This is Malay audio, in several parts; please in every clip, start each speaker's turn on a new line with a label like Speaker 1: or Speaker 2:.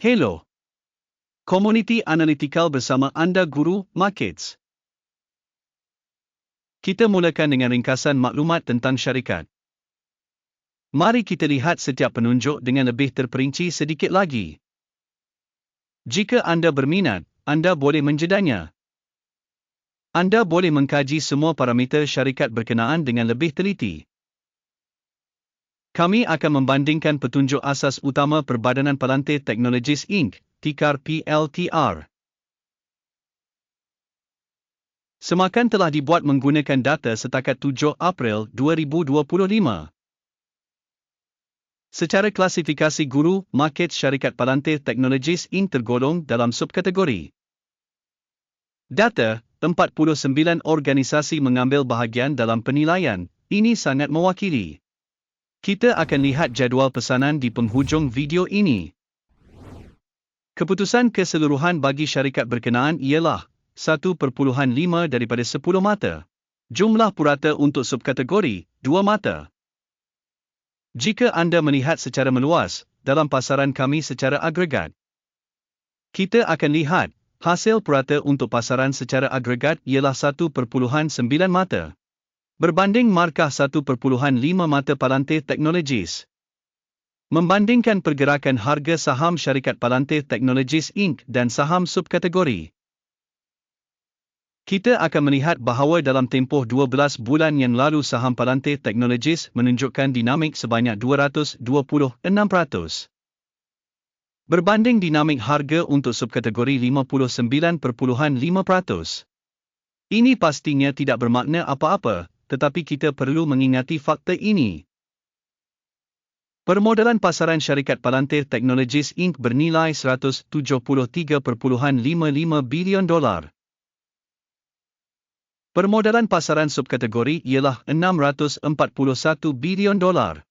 Speaker 1: Hello. Community Analytical bersama anda Guru Markets. Kita mulakan dengan ringkasan maklumat tentang syarikat. Mari kita lihat setiap penunjuk dengan lebih terperinci sedikit lagi. Jika anda berminat, anda boleh menjedanya. Anda boleh mengkaji semua parameter syarikat berkenaan dengan lebih teliti. Kami akan membandingkan petunjuk asas utama Perbadanan Pelantir Teknologis Inc., tikar PLTR. Semakan telah dibuat menggunakan data setakat 7 April 2025. Secara klasifikasi guru, market syarikat Pelantir Teknologis Inc. tergolong dalam subkategori. Data, 49 organisasi mengambil bahagian dalam penilaian, ini sangat mewakili. Kita akan lihat jadual pesanan di penghujung video ini. Keputusan keseluruhan bagi syarikat berkenaan ialah 1.5 daripada 10 mata. Jumlah purata untuk subkategori 2 mata. Jika anda melihat secara meluas dalam pasaran kami secara agregat, kita akan lihat hasil purata untuk pasaran secara agregat ialah 1.9 mata berbanding markah 1.5 mata Palantir Technologies. Membandingkan pergerakan harga saham syarikat Palantir Technologies Inc. dan saham subkategori. Kita akan melihat bahawa dalam tempoh 12 bulan yang lalu saham Palantir Technologies menunjukkan dinamik sebanyak 226%. Berbanding dinamik harga untuk subkategori 59.5%. Ini pastinya tidak bermakna apa-apa, tetapi kita perlu mengingati fakta ini. Permodalan pasaran syarikat Palantir Technologies Inc. bernilai 173.55 bilion dolar. Permodalan pasaran subkategori ialah 641 bilion dolar.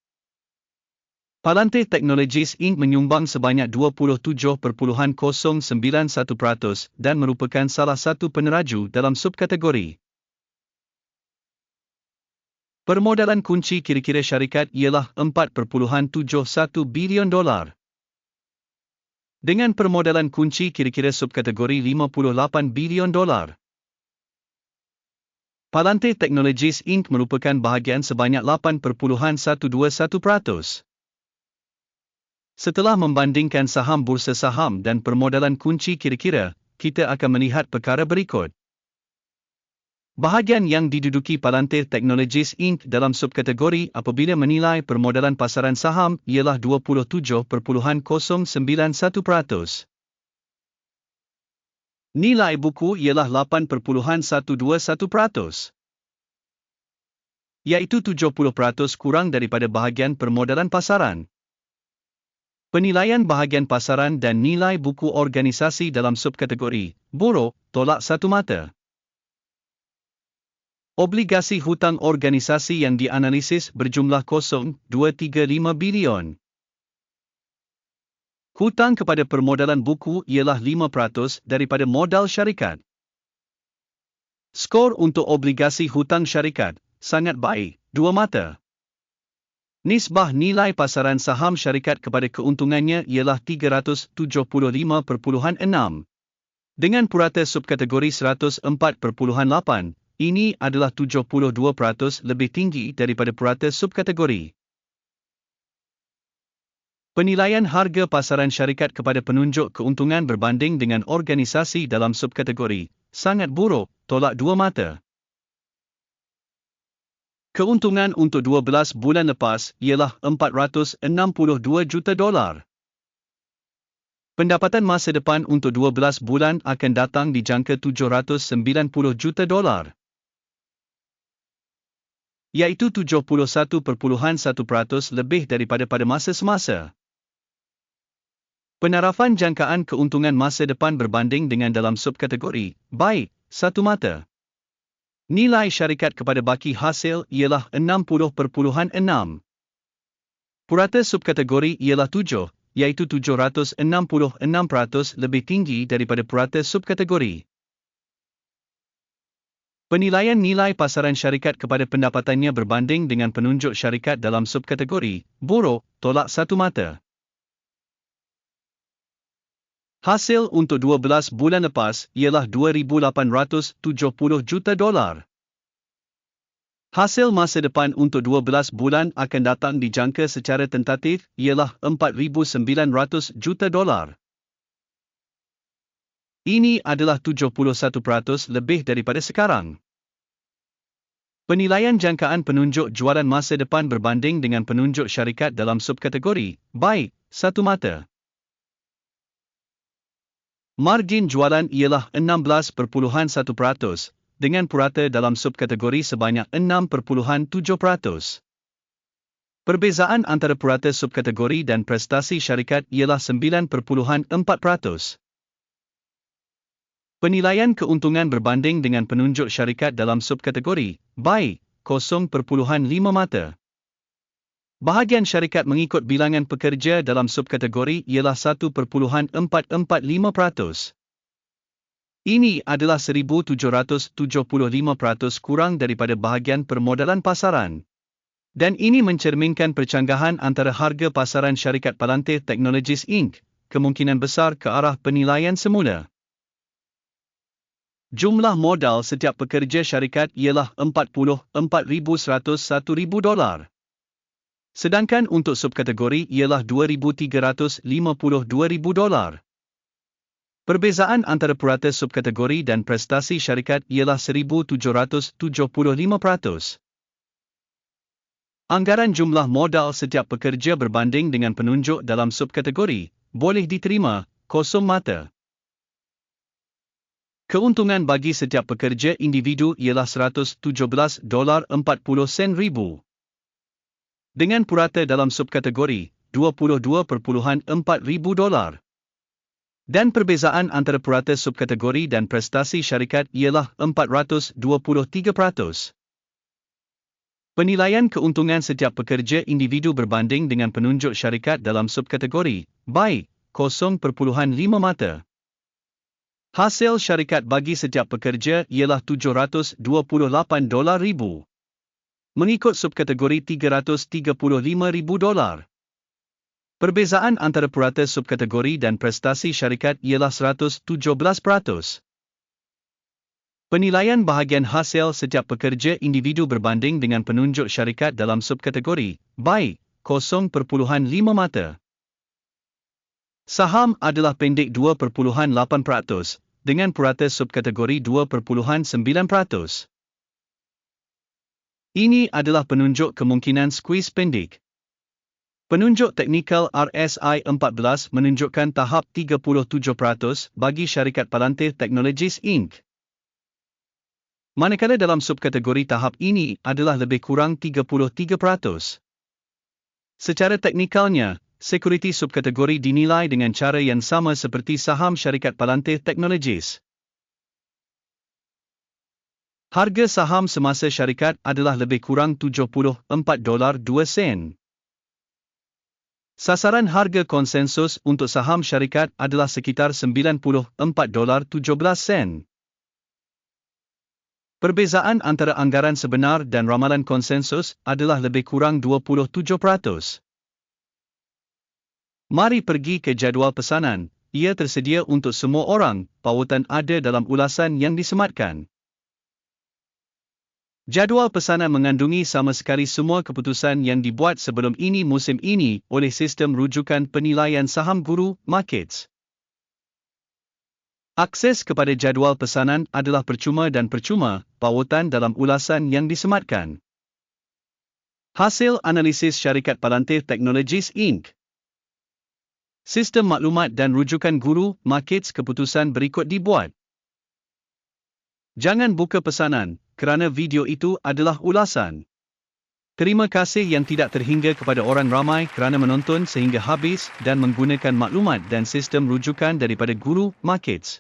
Speaker 1: Palantir Technologies Inc. menyumbang sebanyak 27.091% dan merupakan salah satu peneraju dalam subkategori. Permodalan kunci kira-kira syarikat ialah 4.71 bilion dolar. Dengan permodalan kunci kira-kira subkategori 58 bilion dolar. Palantir Technologies Inc. merupakan bahagian sebanyak 8.121%. Setelah membandingkan saham bursa saham dan permodalan kunci kira-kira, kita akan melihat perkara berikut. Bahagian yang diduduki Palantir Technologies Inc. dalam subkategori apabila menilai permodalan pasaran saham ialah 27.091%. Nilai buku ialah 8.121%. Iaitu 70% kurang daripada bahagian permodalan pasaran. Penilaian bahagian pasaran dan nilai buku organisasi dalam subkategori, buruk, tolak satu mata. Obligasi hutang organisasi yang dianalisis berjumlah 0.235 bilion. Hutang kepada permodalan buku ialah 5% daripada modal syarikat. Skor untuk obligasi hutang syarikat sangat baik, dua mata. Nisbah nilai pasaran saham syarikat kepada keuntungannya ialah 375.6. Dengan purata subkategori 104.8, ini adalah 72% lebih tinggi daripada purata subkategori. Penilaian harga pasaran syarikat kepada penunjuk keuntungan berbanding dengan organisasi dalam subkategori sangat buruk, tolak dua mata. Keuntungan untuk 12 bulan lepas ialah 462 juta dolar. Pendapatan masa depan untuk 12 bulan akan datang dijangka 790 juta dolar iaitu 71.1% lebih daripada pada masa semasa. Penarafan jangkaan keuntungan masa depan berbanding dengan dalam subkategori, baik, satu mata. Nilai syarikat kepada baki hasil ialah 60.6. Purata subkategori ialah 7, iaitu 766% lebih tinggi daripada purata subkategori. Penilaian nilai pasaran syarikat kepada pendapatannya berbanding dengan penunjuk syarikat dalam subkategori, buruk, tolak satu mata. Hasil untuk 12 bulan lepas ialah 2,870 juta dolar. Hasil masa depan untuk 12 bulan akan datang dijangka secara tentatif ialah 4,900 juta dolar. Ini adalah 71% lebih daripada sekarang. Penilaian jangkaan penunjuk jualan masa depan berbanding dengan penunjuk syarikat dalam subkategori, baik, satu mata. Margin jualan ialah 16.1%, dengan purata dalam subkategori sebanyak 6.7%. Perbezaan antara purata subkategori dan prestasi syarikat ialah 9.4%. Penilaian keuntungan berbanding dengan penunjuk syarikat dalam subkategori, baik, 0.5 mata. Bahagian syarikat mengikut bilangan pekerja dalam subkategori ialah 1.445%. Ini adalah 1,775% kurang daripada bahagian permodalan pasaran. Dan ini mencerminkan percanggahan antara harga pasaran syarikat Palantir Technologies Inc. kemungkinan besar ke arah penilaian semula. Jumlah modal setiap pekerja syarikat ialah 44,101 dolar. Sedangkan untuk subkategori ialah 2,352,000 dolar. Perbezaan antara purata subkategori dan prestasi syarikat ialah 1,775%. Anggaran jumlah modal setiap pekerja berbanding dengan penunjuk dalam subkategori boleh diterima kosong mata. Keuntungan bagi setiap pekerja individu ialah 117 dolar 40 sen ribu. Dengan purata dalam subkategori, 22.4 ribu dolar. Dan perbezaan antara purata subkategori dan prestasi syarikat ialah 423%. Penilaian keuntungan setiap pekerja individu berbanding dengan penunjuk syarikat dalam subkategori, baik, 0.5 mata. Hasil syarikat bagi setiap pekerja ialah 728 dolar ribu. Mengikut subkategori 335 ribu dolar. Perbezaan antara purata subkategori dan prestasi syarikat ialah 117%. Penilaian bahagian hasil setiap pekerja individu berbanding dengan penunjuk syarikat dalam subkategori, baik, 0.5 mata. Saham adalah pendek 2.8%, dengan purata subkategori 2.9%. Ini adalah penunjuk kemungkinan squeeze pendek. Penunjuk teknikal RSI 14 menunjukkan tahap 37% bagi syarikat Palantir Technologies Inc. Manakala dalam subkategori tahap ini adalah lebih kurang 33%. Secara teknikalnya, sekuriti subkategori dinilai dengan cara yang sama seperti saham syarikat Palantir Technologies. Harga saham semasa syarikat adalah lebih kurang 74 dolar 2 sen. Sasaran harga konsensus untuk saham syarikat adalah sekitar 94 dolar 17 sen. Perbezaan antara anggaran sebenar dan ramalan konsensus adalah lebih kurang 27%. Mari pergi ke jadual pesanan. Ia tersedia untuk semua orang. Pautan ada dalam ulasan yang disematkan. Jadual pesanan mengandungi sama sekali semua keputusan yang dibuat sebelum ini musim ini oleh sistem rujukan penilaian saham guru markets. Akses kepada jadual pesanan adalah percuma dan percuma, pautan dalam ulasan yang disematkan. Hasil analisis syarikat Palantir Technologies Inc. Sistem maklumat dan rujukan guru, markets keputusan berikut dibuat. Jangan buka pesanan, kerana video itu adalah ulasan. Terima kasih yang tidak terhingga kepada orang ramai kerana menonton sehingga habis dan menggunakan maklumat dan sistem rujukan daripada guru, markets.